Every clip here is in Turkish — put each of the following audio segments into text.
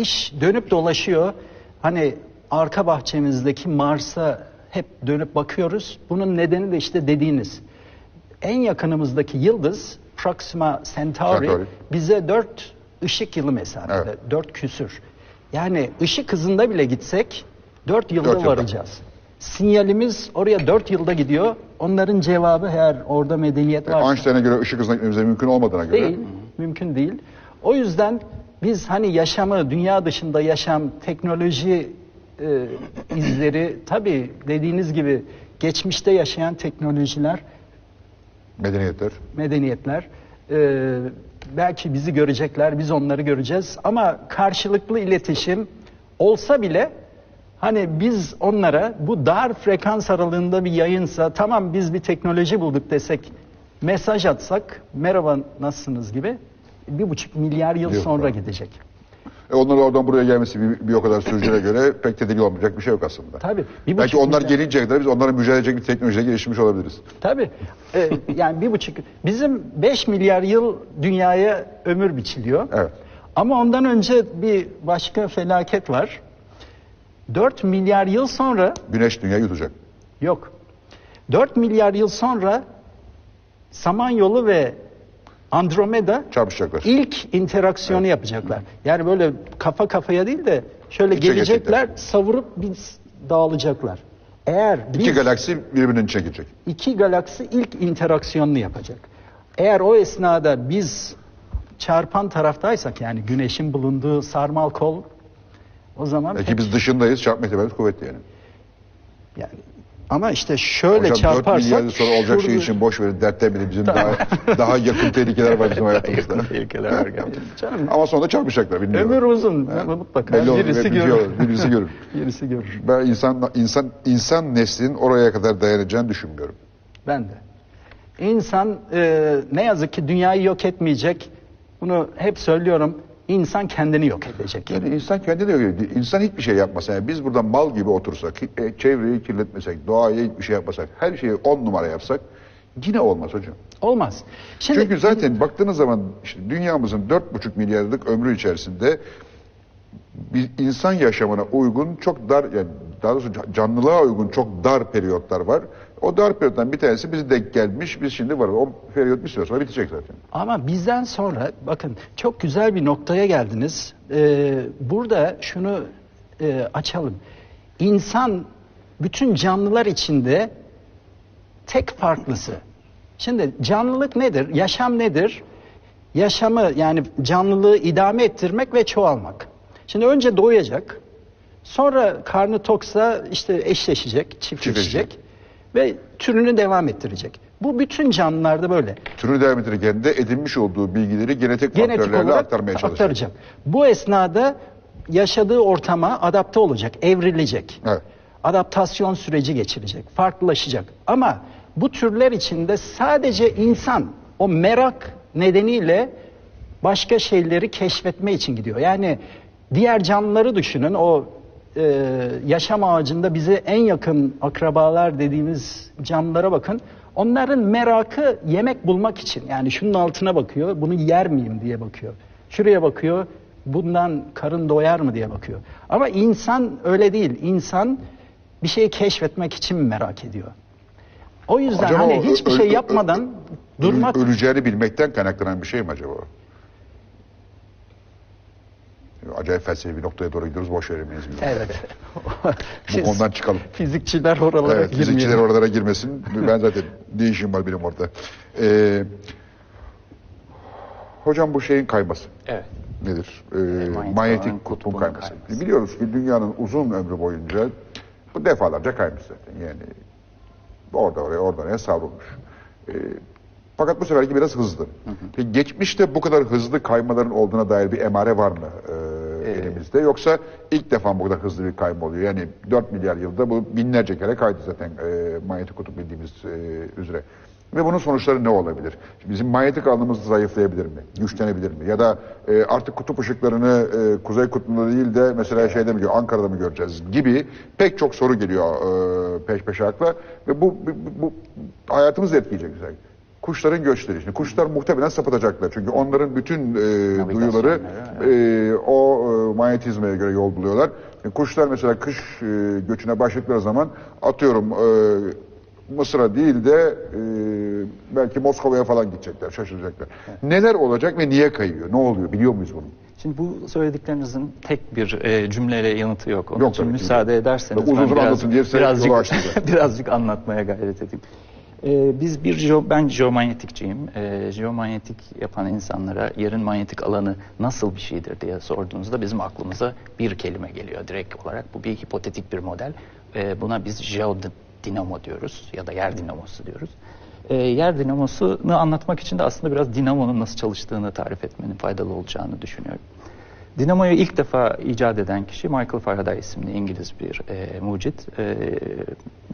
iş dönüp dolaşıyor. Hani arka bahçemizdeki Mars'a hep dönüp bakıyoruz. Bunun nedeni de işte dediğiniz. En yakınımızdaki yıldız Proxima Centauri, Centauri. bize 4 ışık yılı mesafede. Evet. 4 küsür. Yani ışık hızında bile gitsek 4 yılda Dört yılda. varacağız. Sinyalimiz oraya 4 yılda gidiyor. Onların cevabı eğer orada medeniyet varsa Einstein'a göre ışık hızına gitmemize mümkün olmadığına göre. değil, mümkün değil. O yüzden biz hani yaşamı, dünya dışında yaşam, teknoloji e, izleri tabii dediğiniz gibi geçmişte yaşayan teknolojiler, Medeniyetler. medeniyetler e, belki bizi görecekler, biz onları göreceğiz. Ama karşılıklı iletişim olsa bile hani biz onlara bu dar frekans aralığında bir yayınsa tamam biz bir teknoloji bulduk desek mesaj atsak merhaba nasılsınız gibi bir buçuk milyar yıl Yok, sonra tamam. gidecek. E onların oradan buraya gelmesi bir, bir o kadar sürücüne göre pek tedirgin olmayacak bir şey yok aslında. Tabii. Bir Belki onlar milyar- gelinceye kadar biz onlara mücadele edecek bir teknolojiye gelişmiş olabiliriz. Tabii. Ee, yani bir buçuk. Bizim 5 milyar yıl dünyaya ömür biçiliyor. Evet. Ama ondan önce bir başka felaket var. 4 milyar yıl sonra Güneş dünyayı yutacak. yok. 4 milyar yıl sonra Samanyolu ve Andromeda Çarpışacaklar. ilk interaksiyonu yapacaklar. Yani böyle kafa kafaya değil de şöyle İçe gelecekler, geçecekler. savurup biz dağılacaklar. Eğer İki biz- galaksi birbirinin içine girecek. iki galaksi ilk interaksiyonunu yapacak. Eğer o esnada biz çarpan taraftaysak yani güneşin bulunduğu sarmal kol o zaman Belki pek- biz dışındayız, çarpma ihtimalimiz kuvvetli yani. yani ama şöyle şöyle Hocam 4 çarparsak milyar yıl sonra olacak şey şurada- için boş verin, dertten bile bizim daha, daha yakın tehlikeler var bizim hayatımızda. Tehlikeler var. Canım Ama sonunda çarpışacaklar bilmiyorum. ömür uzun mutlaka Belli olur, birisi görür. birisi görür. birisi görür. Ben insan insan insan neslinin oraya kadar dayanacağını düşünmüyorum. Ben de. İnsan e, ne yazık ki dünyayı yok etmeyecek. Bunu hep söylüyorum. İnsan kendini yok edecek. Yani insan kendi de öyle. İnsan hiçbir şey yapmasa, yani biz burada mal gibi otursak, e, çevreyi kirletmesek, doğaya hiçbir şey yapmasak, her şeyi on numara yapsak yine olmaz hocam. Olmaz. Şimdi Çünkü zaten baktığınız zaman işte dünyamızın dört buçuk milyarlık ömrü içerisinde bir insan yaşamına uygun çok dar yani daha doğrusu canlılığa uygun çok dar periyotlar var. O dar periyottan bir tanesi bize denk gelmiş. Biz şimdi varız. O periyot bir süre sonra bitecek zaten. Ama bizden sonra bakın çok güzel bir noktaya geldiniz. Ee, burada şunu e, açalım. İnsan bütün canlılar içinde tek farklısı. Şimdi canlılık nedir? Yaşam nedir? Yaşamı yani canlılığı idame ettirmek ve çoğalmak. Şimdi önce doğacak. Sonra karnı toksa işte eşleşecek, çiftleşecek ve türünü devam ettirecek. Bu bütün canlılarda böyle. Türünü devam ettirirken de edinmiş olduğu bilgileri genetik, genetik faktörlerle aktarmaya çalışacak. aktaracak. Bu esnada yaşadığı ortama adapte olacak, evrilecek. Evet. Adaptasyon süreci geçirecek, farklılaşacak. Ama bu türler içinde sadece insan o merak nedeniyle başka şeyleri keşfetme için gidiyor. Yani diğer canlıları düşünün o e, yaşam ağacında bize en yakın akrabalar dediğimiz canlılara bakın. Onların merakı yemek bulmak için. Yani şunun altına bakıyor, bunu yer miyim diye bakıyor. Şuraya bakıyor, bundan karın doyar mı diye bakıyor. Ama insan öyle değil. İnsan bir şeyi keşfetmek için merak ediyor. O yüzden Acaba hani hiçbir şey yapmadan durmak Öleceğini bilmekten kaynaklanan bir şey mi acaba? Acayip felsefi bir noktaya doğru gidiyoruz. Boş veremeyiz. Evet. Bu konudan çıkalım. Fizikçiler oralara Evet, fizikçiler girmeyelim. oralara girmesin. Ben zaten ne işim var benim orada. Ee, hocam bu şeyin kayması Evet. nedir? Ee, manyetik manyetik kutbun kayması. kayması. Biliyoruz ki dünyanın uzun ömrü boyunca bu defalarca kaymış zaten. Yani orada oraya oradan oraya savrulmuş. Ee, fakat bu seferki biraz hızlı. Peki geçmişte bu kadar hızlı kaymaların olduğuna dair bir emare var mı e, elimizde? Yoksa ilk defa mı bu kadar hızlı bir kayma oluyor? Yani 4 milyar yılda bu binlerce kere kaydı zaten e, manyetik kutup bildiğimiz e, üzere. Ve bunun sonuçları ne olabilir? Bizim manyetik alanımız zayıflayabilir mi? Güçlenebilir mi? Ya da e, artık kutup ışıklarını e, Kuzey Kutbu'nda değil de mesela şeyde mi, Ankara'da mı göreceğiz gibi pek çok soru geliyor e, peş peşe akla. Ve bu, bu, bu hayatımızı etkileyecek güzel. Kuşların göçleri. Şimdi kuşlar muhtemelen sapıtacaklar. Çünkü onların bütün e, duyuları e, o e, manyetizmaya göre yol buluyorlar. E, kuşlar mesela kış e, göçüne başladıkları zaman atıyorum e, Mısır'a değil de e, belki Moskova'ya falan gidecekler, şaşıracaklar. Neler olacak ve niye kayıyor? Ne oluyor? Biliyor muyuz bunu? Şimdi bu söylediklerinizin tek bir e, cümleyle yanıtı yok. Onun Yok için müsaade ederseniz Uzun ben uzun anlatın diye size birazcık, birazcık anlatmaya gayret edeyim. E, biz bir ben jeomanyetikçiyim. E, jeomanyetik yapan insanlara yerin manyetik alanı nasıl bir şeydir diye sorduğunuzda bizim aklımıza bir kelime geliyor direkt olarak. Bu bir hipotetik bir model. E, buna biz jeodinamo diyoruz ya da yer dinamosu diyoruz. E, yer dinamosunu anlatmak için de aslında biraz dinamonun nasıl çalıştığını tarif etmenin faydalı olacağını düşünüyorum. Dinamoyu ilk defa icat eden kişi Michael Faraday isimli İngiliz bir e, mucit. E,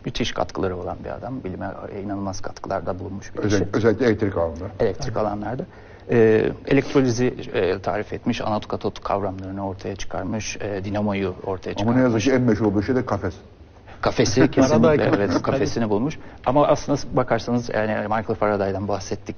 müthiş katkıları olan bir adam. Bilime inanılmaz katkılarda bulunmuş bir kişi Özellikle, özellikle elektrik alanında. elektrik alanlarda. E, elektrolizi e, tarif etmiş, anot katot kavramlarını ortaya çıkarmış, e, dinamoyu ortaya Ama çıkarmış. ne yazık ki en meşhur olduğu şey de kafes. Kafesi kesinlikle Faraday evet kafesini bulmuş. Ama aslında bakarsanız yani Michael Faraday'dan bahsettik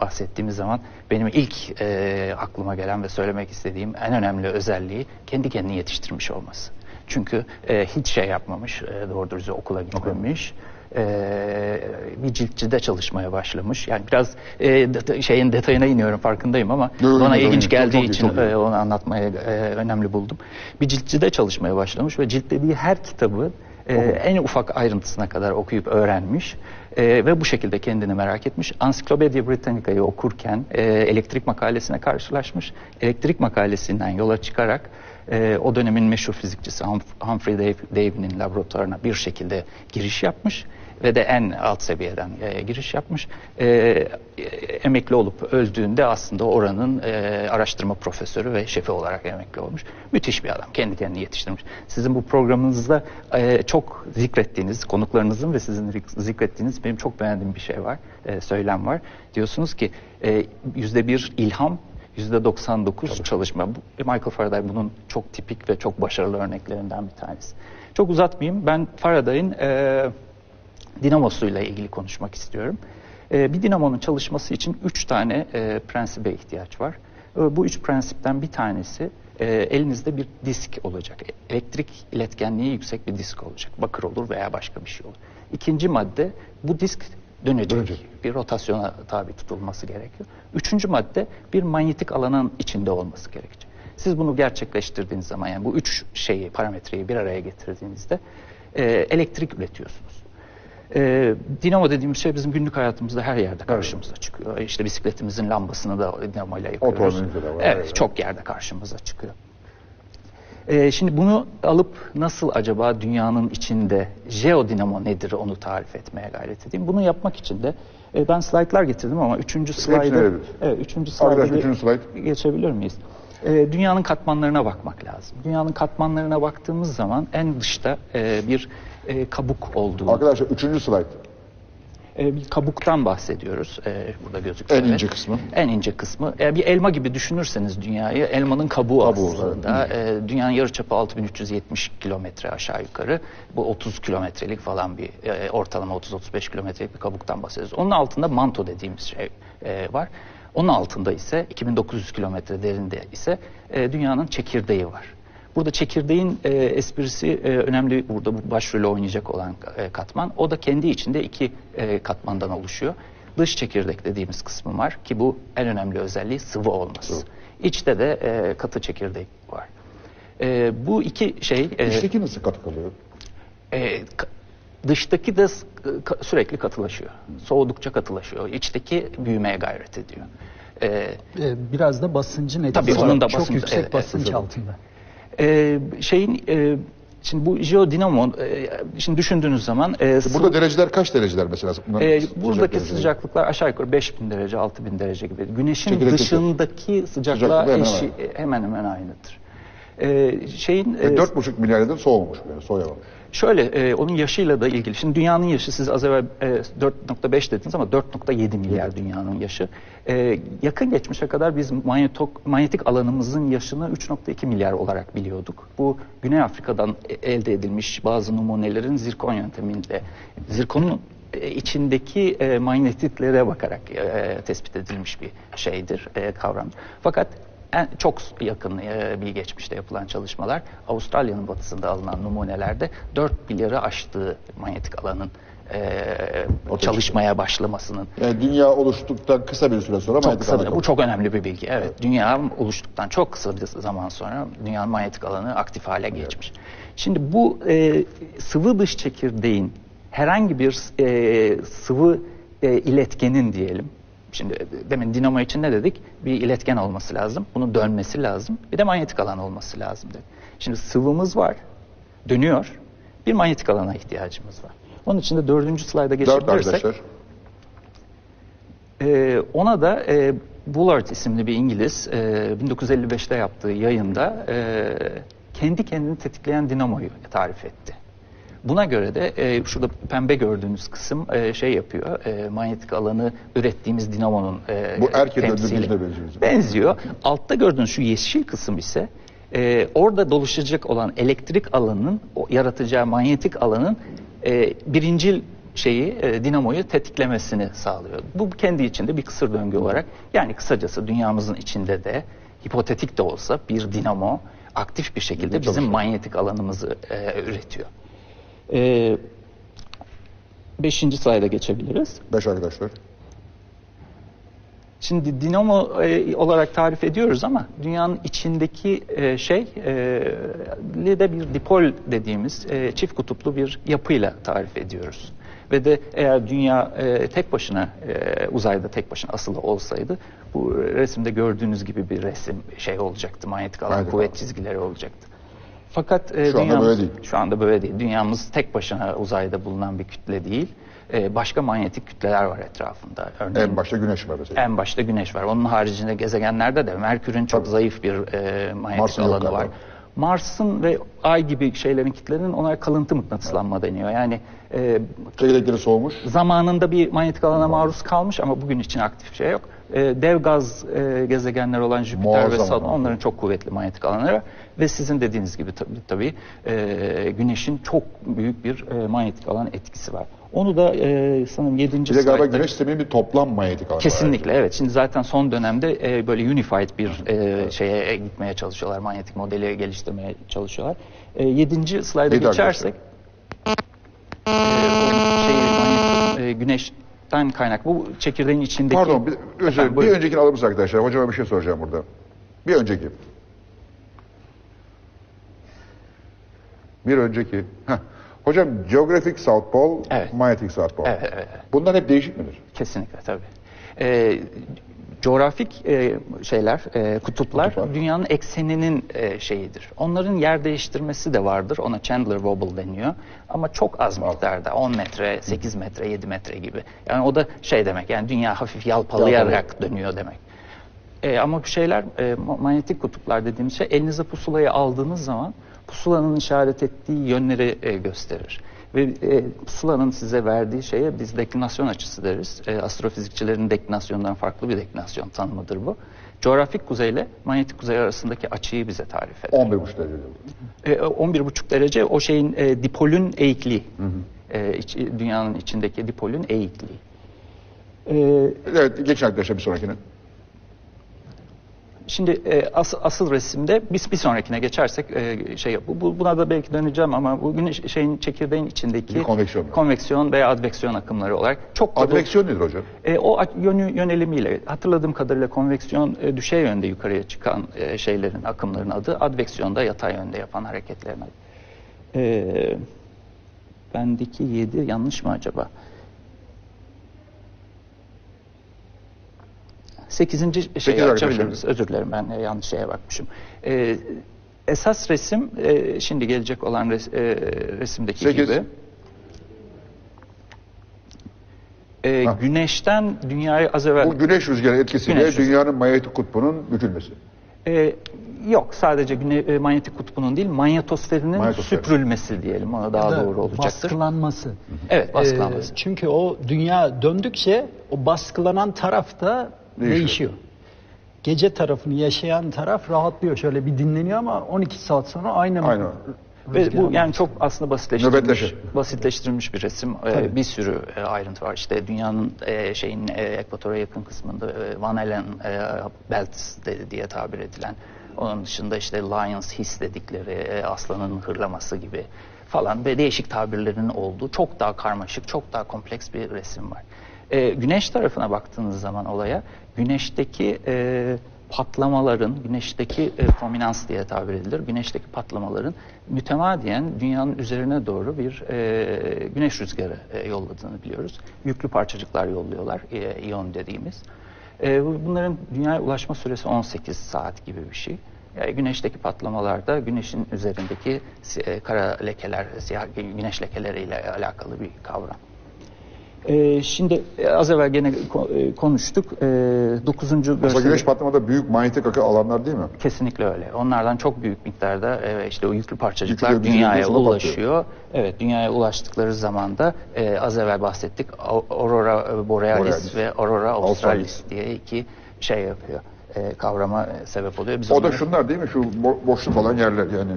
bahsettiğimiz zaman benim ilk e, aklıma gelen ve söylemek istediğim en önemli özelliği kendi kendini yetiştirmiş olması. Çünkü e, hiç şey yapmamış, e, doğru dürüst okula gitmemiş. E, bir ciltçide çalışmaya başlamış. Yani biraz e, det- şeyin detayına iniyorum farkındayım ama yok, bana yok, ilginç yok. geldiği iyi, için iyi. e, onu anlatmaya e, önemli buldum. Bir ciltçide çalışmaya başlamış ve ciltlediği her kitabı e, en ufak ayrıntısına kadar okuyup öğrenmiş E, ve bu şekilde kendini merak etmiş. Ansiklopedia Britannica'yı okurken e, elektrik makalesine karşılaşmış. Elektrik makalesinden yola çıkarak e, o dönemin meşhur fizikçisi Humphrey Davy- Davy'nin laboratuvarına bir şekilde giriş yapmış ve de en alt seviyeden e, giriş yapmış. E, emekli olup öldüğünde aslında oranın e, araştırma profesörü ve şefi olarak emekli olmuş. Müthiş bir adam. Kendi kendini yetiştirmiş. Sizin bu programınızda e, çok zikrettiğiniz, konuklarınızın ve sizin zik- zikrettiğiniz benim çok beğendiğim bir şey var, e, söylem var. Diyorsunuz ki e, yüzde bir ilham, yüzde 99 çalışma. Michael Faraday bunun çok tipik ve çok başarılı örneklerinden bir tanesi. Çok uzatmayayım. Ben Faraday'ın e, dinamosuyla ilgili konuşmak istiyorum. Ee, bir dinamonun çalışması için üç tane e, prensibe ihtiyaç var. Ee, bu üç prensipten bir tanesi e, elinizde bir disk olacak. Elektrik iletkenliği yüksek bir disk olacak. Bakır olur veya başka bir şey olur. İkinci madde bu disk dönecek. Dönecek. Bir rotasyona tabi tutulması gerekiyor. Üçüncü madde bir manyetik alanın içinde olması gerekecek. Siz bunu gerçekleştirdiğiniz zaman yani bu üç şeyi, parametreyi bir araya getirdiğinizde e, elektrik üretiyorsunuz. E, dinamo dediğimiz şey bizim günlük hayatımızda her yerde karşımıza çıkıyor. İşte bisikletimizin lambasını da dinamo ile yakıyoruz. Otomobilde de var, Evet, evet. çok yerde karşımıza çıkıyor. E, şimdi bunu alıp nasıl acaba dünyanın içinde jeodinamo nedir onu tarif etmeye gayret edeyim. Bunu yapmak için de e, ben slaytlar getirdim ama üçüncü slaydı... verebiliriz. Evet, üçüncü Arkadaş, slaydı üçüncü slayt. geçebilir miyiz? E, dünyanın katmanlarına bakmak lazım. Dünyanın katmanlarına baktığımız zaman en dışta e, bir e, kabuk olduğu, Arkadaşlar üçüncü slide. e, bir kabuktan bahsediyoruz. E, burada gözüküyor. En ince kısmı. En ince kısmı. E, bir elma gibi düşünürseniz dünyayı, elmanın kabuğu, Kabuğu, aslında. E, dünyanın yarıçapı 6370 kilometre aşağı yukarı. Bu 30 kilometrelik falan bir e, ortalama 30-35 kilometrelik bir kabuktan bahsediyoruz. Onun altında manto dediğimiz şey e, var. Onun altında ise 2900 kilometre derinde ise e, dünyanın çekirdeği var. Burada çekirdeğin e, esprisi e, önemli burada bu başrolü oynayacak olan e, katman. O da kendi içinde iki e, katmandan oluşuyor. Dış çekirdek dediğimiz kısmı var ki bu en önemli özelliği sıvı olması. İçte de e, katı çekirdek var. E, bu iki şey e, İçteki nasıl katı kalıyor? e, dıştaki de ka- sürekli katılaşıyor. Soğudukça katılaşıyor. İçteki büyümeye gayret ediyor. E, Ee, Biraz da basıncı nedeniyle Tabii onun da çok basıncı- yüksek evet, basınç evet. altında. E, şeyin e, şimdi bu jeodinamo e, şimdi düşündüğünüz zaman e, Burada dereceler kaç dereceler mesela? E, buradaki dereceleri. sıcaklıklar aşağı yukarı 5000 derece 6000 derece gibi. Güneşin Çekirdekteki dışındaki sıcaklığa sıcaklık hemen eşi, hemen hemen aynıdır. E, şeyin e, E, Dört buçuk milyar yıldır soğumamış yani soğuyamamış. Şöyle e, onun yaşıyla da ilgili. Şimdi dünyanın yaşı siz az evvel e, 4.5 dediniz ama 4.7 milyar dünyanın yaşı. E, yakın geçmişe kadar biz manyetok, manyetik alanımızın yaşını 3.2 milyar olarak biliyorduk. Bu Güney Afrika'dan e- elde edilmiş bazı numunelerin zirkon yöntemiyle zirkonun e, içindeki e, manyetiklere bakarak e, tespit edilmiş bir şeydir, e, kavramdır. Fakat en, çok yakın e, bir geçmişte yapılan çalışmalar Avustralya'nın batısında alınan numunelerde 4 milyarı aştığı manyetik alanın e, çalışmaya başlamasının Yani dünya oluştuktan kısa bir süre sonra çok kısa bu çok önemli bir bilgi. Evet, dünya oluştuktan çok kısa bir zaman sonra dünyanın manyetik alanı aktif hale geçmiş. Şimdi bu e, sıvı dış çekirdeğin herhangi bir e, sıvı e, iletkenin diyelim. Şimdi e, demin dinamo için ne dedik? Bir iletken olması lazım. Bunun dönmesi lazım. Bir de manyetik alan olması lazım dedik. Şimdi sıvımız var. Dönüyor. Bir manyetik alana ihtiyacımız var. Onun için de dördüncü slayda geçebilirsek. Ee, ona da e, Bullard isimli bir İngiliz e, 1955'te yaptığı yayında e, kendi kendini tetikleyen dinamoyu tarif etti. Buna göre de e, şurada pembe gördüğünüz kısım e, şey yapıyor, e, manyetik alanı ürettiğimiz dinamonun e, Bu erkeğe temsili. benziyor. Benziyor. Altta gördüğünüz şu yeşil kısım ise e, orada doluşacak olan elektrik alanının, o yaratacağı manyetik alanın e, birincil şeyi, e, dinamoyu tetiklemesini sağlıyor. Bu kendi içinde bir kısır döngü olarak, yani kısacası dünyamızın içinde de hipotetik de olsa bir dinamo aktif bir şekilde bizim manyetik alanımızı e, üretiyor. E, beşinci slayda geçebiliriz. Beş arkadaşlar. Şimdi dinamo e, olarak tarif ediyoruz ama dünyanın içindeki e, şey e, de bir dipol dediğimiz e, çift kutuplu bir yapıyla tarif ediyoruz. Ve de eğer dünya e, tek başına e, uzayda tek başına asılı olsaydı bu resimde gördüğünüz gibi bir resim şey olacaktı. Manyetik alan Manyetik kuvvet çizgileri olacaktı. Fakat e, Şu anda dünyamız- böyle değil. Şu anda böyle değil. Dünyamız tek başına uzayda bulunan bir kütle değil. E, başka manyetik kütleler var etrafında. Örneğin En başta güneş var mesela. en başta güneş var. Onun haricinde gezegenlerde de Merkür'ün çok Tabii. zayıf bir e, manyetik Mars'ın alanı var. Mars'ın ve Ay gibi şeylerin kitlenin onlara kalıntı mıknatıslanma deniyor. Yani e, Çekirdekleri soğumuş. zamanında bir manyetik alana maruz kalmış ama bugün için aktif şey yok. E, dev gaz e, gezegenler olan Jüpiter ve Muazzam Satürn ama. onların çok kuvvetli manyetik alanları var. Ve sizin dediğiniz gibi tabii, tabii e, Güneş'in çok büyük bir e, manyetik alan etkisi var. Onu da e, sanırım 7. Bir de galiba güneş sisteminin bir toplam manyetik alanı var. Kesinlikle evet. Şimdi zaten son dönemde e, böyle unified bir e, şeye gitmeye çalışıyorlar. Manyetik modeli geliştirmeye çalışıyorlar. E, yedinci slayda Yedi geçersek e, o şeyi, manyetik, e, güneşten kaynak bu çekirdeğin içindeki Pardon, bir, özür, Efendim, bir buyurun. öncekini alır mısın arkadaşlar? Hocama bir şey soracağım burada. Bir önceki. Bir önceki. Heh. Hocam Geographic South Pole, Evet. Manyetic South Pole. Evet, evet, evet. Bunlar hep değişik midir? Kesinlikle tabii. Ee, coğrafik e, şeyler, e, kutuplar Kutuplar. dünyanın ekseninin e, şeyidir. Onların yer değiştirmesi de vardır. Ona Chandler Wobble deniyor. Ama çok az miktarda. 10 metre, 8 metre, 7 metre gibi. Yani o da şey demek. Yani dünya hafif yalpalayarak dönüyor demek. E, ama bu şeyler e, ma- manyetik kutuplar dediğimiz şey elinize pusulayı aldığınız zaman pusulanın işaret ettiği yönleri e, gösterir. Ve e, pusulanın size verdiği şeye biz deklinasyon açısı deriz. E, astrofizikçilerin deklinasyondan farklı bir deklinasyon tanımıdır bu. Coğrafik kuzeyle manyetik kuzey arasındaki açıyı bize tarif eder. 11,5 derece. E, 11,5 derece o şeyin e, dipolün eğikliği. E, iç- dünyanın içindeki dipolün eğikliği. E, Evet, geçin arkadaşlar bir sonrakine. Şimdi e, asıl, asıl resimde biz bir sonrakine geçersek e, şey bu, bu- buna da belki döneceğim ama bu güneş şeyin çekirdeğin içindeki konveksiyon. konveksiyon veya adveksiyon akımları olarak çok Adveksiyon nedir hocam? e, o yönü yönelimiyle hatırladığım kadarıyla konveksiyon e, düşey yönde yukarıya çıkan e, şeylerin akımların adı adveksiyon da yatay yönde yapan hareketlerin adı. E, bendeki 7 yanlış mı acaba? Sekizinci şeyi Sekiz arkadaşlar. açabiliriz. Özür dilerim ben e, yanlış şeye bakmışım. E, esas resim e, şimdi gelecek olan res- e, resimdeki Sekiz. gibi. E, Ha. güneşten dünyayı az evvel... Bu güneş rüzgarı etkisiyle Güneş rüzgarı. dünyanın manyetik kutbunun bükülmesi. E, yok sadece güne, e, manyetik kutbunun değil manyetosferinin Manyetosfer. süprülmesi diyelim. Ona daha da doğru olacaktır. Baskılanması. Evet baskılanması. Ee, çünkü o dünya döndükçe o baskılanan taraf da Değişiyor. değişiyor. Gece tarafını yaşayan taraf rahatlıyor. Şöyle bir dinleniyor ama 12 saat sonra aynı Aynı. Ve bu yani çok aslında basitleştirilmiş, Nöbetleşir. basitleştirilmiş bir resim. Ee, bir sürü e, ayrıntı var. İşte dünyanın e, şeyin e, ekvatora yakın kısmında Van Allen Belts de- diye tabir edilen. Onun dışında işte Lions Hiss dedikleri aslanın hırlaması gibi falan ve değişik tabirlerin olduğu çok daha karmaşık, çok daha kompleks bir resim var. E, güneş tarafına baktığınız zaman olaya, güneşteki e, patlamaların, güneşteki e, prominans diye tabir edilir, güneşteki patlamaların mütemadiyen dünyanın üzerine doğru bir e, güneş rüzgarı e, yolladığını biliyoruz. Yüklü parçacıklar yolluyorlar, e, iyon dediğimiz. E, bu- bunların dünyaya ulaşma süresi 18 saat gibi bir şey. Yani güneşteki patlamalarda güneşin üzerindeki e, kara lekeler, siyah güneş lekeleriyle alakalı bir kavram. Ee, şimdi az evvel gene e, konuştuk. Ee, dokuzuncu Aslında görsel güneş patlamada büyük manyetik akı alanlar değil mi? kesinlikle öyle. Onlardan çok büyük miktarda e, işte o yüklü parçacıklar Yüklü- dünyaya yüklü ulaşıyor. Evet, dünyaya ulaştıkları zaman da e, az evvel bahsettik. Aurora e, Borealis, Borealis. ve Aurora Australis Australis. diye iki şey yapıyor. E, kavrama e, sebep oluyor. Biz O da onları- şunlar değil mi? Şu bo- boşluk olan yerler yani.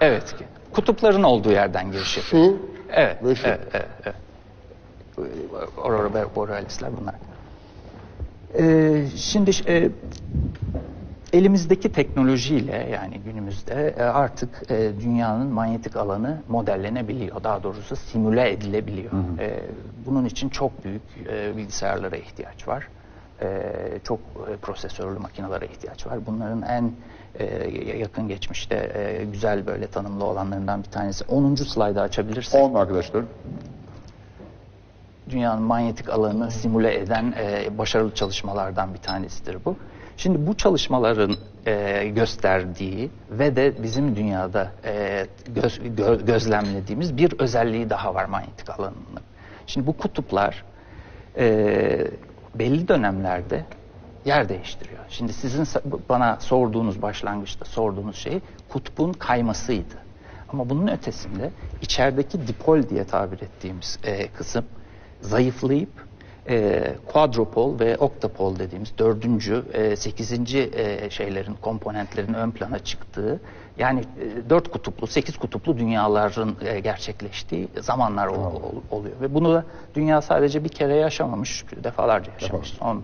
Evet. Kutupların olduğu yerden giriş yapıyor. Şu Evet, ve şu. evet, evet, evet. Aurora Borealis'ler bunlar. Ee, şimdi e, elimizdeki teknolojiyle yani günümüzde e, artık e, dünyanın manyetik alanı modellenebiliyor. Daha doğrusu simüle edilebiliyor. E, bunun için çok büyük e, bilgisayarlara ihtiyaç var. E, çok e, prosesörlü makinelere ihtiyaç var. Bunların en e, yakın geçmişte e, güzel böyle tanımlı olanlarından bir tanesi. 10. slaydı açabilirsek. 10 arkadaşlar. Dünyanın manyetik alanını simüle eden e, başarılı çalışmalardan bir tanesidir bu. Şimdi bu çalışmaların e, gösterdiği ve de bizim dünyada e, göz- gö- gözlemlediğimiz bir özelliği daha var manyetik alanının. Şimdi bu kutuplar e, belli dönemlerde yer değiştiriyor. Şimdi sizin bana sorduğunuz başlangıçta sorduğunuz şey kutbun kaymasıydı. Ama bunun ötesinde içerideki dipol diye tabir ettiğimiz e, kısım zayıflayıp e, quadrupol ve octapol dediğimiz dördüncü, e, sekizinci e, şeylerin, komponentlerin ön plana çıktığı yani e, dört kutuplu, sekiz kutuplu dünyaların e, gerçekleştiği zamanlar ol- ol- oluyor. Ve bunu da dünya sadece bir kere yaşamamış, defalarca yaşamış. Son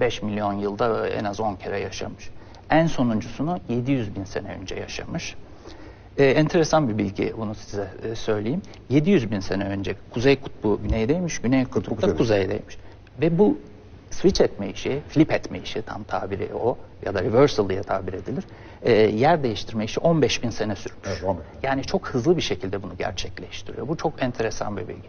5 milyon yılda en az 10 kere yaşamış. En sonuncusunu 700 bin sene önce yaşamış. Ee, enteresan bir bilgi bunu size e, söyleyeyim. 700 bin sene önce Kuzey Kutbu güneydeymiş, Güney Kutbu da kuzeyde. kuzeydeymiş. Ve bu switch etme işi, flip etme işi tam tabiri o ya da reversal diye tabir edilir. e, yer değiştirme işi 15 bin sene sürmüş. Evet, 15. Yani çok hızlı bir şekilde bunu gerçekleştiriyor. Bu çok enteresan bir bilgi.